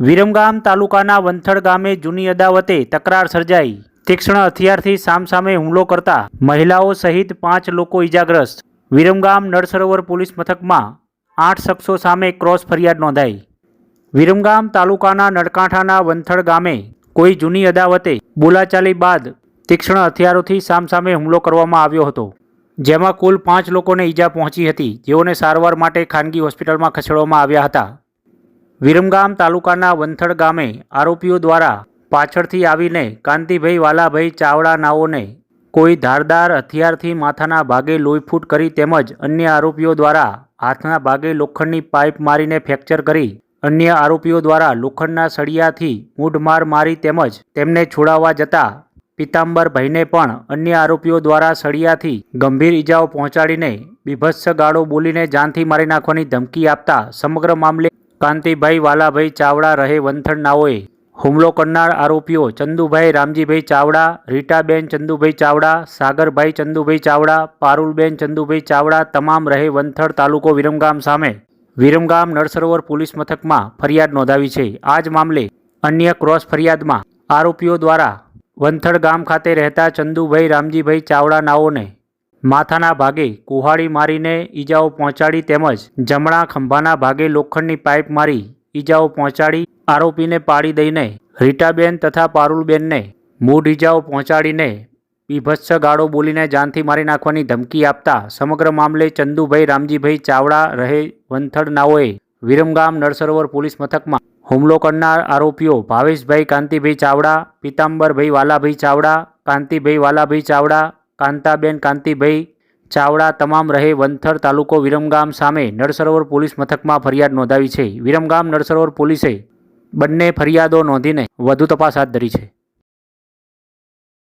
વિરમગામ તાલુકાના વંથડ ગામે જૂની અદાવતે તકરાર સર્જાઈ. તીક્ષ્ણ હથિયારથી સામસામે હુમલો કરતા મહિલાઓ સહિત પાંચ લોકો ઇજાગ્રસ્ત વિરમગામ નળસરોવર પોલીસ મથકમાં આઠ શખ્સો સામે ક્રોસ ફરિયાદ નોંધાઈ. વિરમગામ તાલુકાના નળકાંઠાના વંથડ ગામે કોઈ જૂની અદાવતે બોલાચાલી બાદ તીક્ષ્ણ હથિયારોથી સામસામે હુમલો કરવામાં આવ્યો હતો. જેમાં કુલ પાંચ લોકોને ઈજા પહોંચી હતી. જેઓને સારવાર માટે ખાનગી હોસ્પિટલમાં ખસેડવામાં આવ્યા હતા. વિરમગામ તાલુકાના વંથડ ગામે આરોપીઓ દ્વારા પાછળથી આવીને કાંતિભાઈ વાલાભાઈ ચાવડા નાઓને કોઈ ધારદાર હથિયારથી માથાના ભાગે લોહીફૂટ કરી તેમજ અન્ય આરોપીઓ દ્વારા હાથના ભાગે લોખંડની પાઇપ મારીને ફ્રેક્ચર કરી અન્ય આરોપીઓ દ્વારા લોખંડના સળિયાથી મૂઢમાર મારી તેમજ તેમને છોડાવવા જતા પિતાંબરભાઈને પણ અન્ય આરોપીઓ દ્વારા સળિયાથી ગંભીર ઈજાઓ પહોંચાડીને બીભત્સ ગાળો બોલીને જાનથી મારી નાખવાની ધમકી આપતા સમગ્ર મામલે કાંતિભાઈ વાલાભાઈ ચાવડા રહે વંથડ નાઓએ હુમલો કરનાર આરોપીઓ ચંદુભાઈ રામજીભાઈ ચાવડા, રીટાબેન ચંદુભાઈ ચાવડા, સાગરભાઈ ચંદુભાઈ ચાવડા, પારુલબેન ચંદુભાઈ ચાવડા તમામ રહે વંથડ તાલુકો વિરમગામ સામે. વિરમગામ નરસરોવર પોલીસ મથકમાં ફરિયાદ નોંધાવી છે. આ જ મામલે અન્ય ક્રોસ ફરિયાદમાં આરોપીઓ દ્વારા વંથડ ગામ ખાતે રહેતા ચંદુભાઈ રામજીભાઈ ચાવડા નાઓને માથાના ભાગે કુહાડી મારીને ઈજાઓ પહોંચાડી તેમજ જમણા ખંભાના ભાગે લોખંડની પાઇપ મારી ઈજાઓ પહોંચાડી આરોપીને પાડી દઈને રીટાબેન તથા પારુલબેનને મૂઢ ઈજાઓ પહોંચાડીને બીભત્સ ગાળો બોલીને જાનથી મારી નાખવાની ધમકી આપતા સમગ્ર મામલે ચંદુભાઈ રામજીભાઈ ચાવડા રહે વંથડ નાઓએ વિરમગામ નળસરોવર પોલીસ મથકમાં હુમલો કરનાર આરોપીઓ ભાવેશભાઈ કાંતિભાઈ ચાવડા, પિતાંબરભાઈ વાલાભાઈ ચાવડા, કાંતિભાઈ વાલાભાઈ ચાવડા કાંતાબેન, કાંતિભાઈ ચાવડા તમામ રહે વંથર તાલુકો વિરમગામ સામે નળસરોવર પોલીસ મથકમાં ફરિયાદ નોંધાવી છે. વિરમગામ નળસરોવર પોલીસે બંને ફરિયાદો નોંધીને વધુ તપાસ હાથ ધરી છે.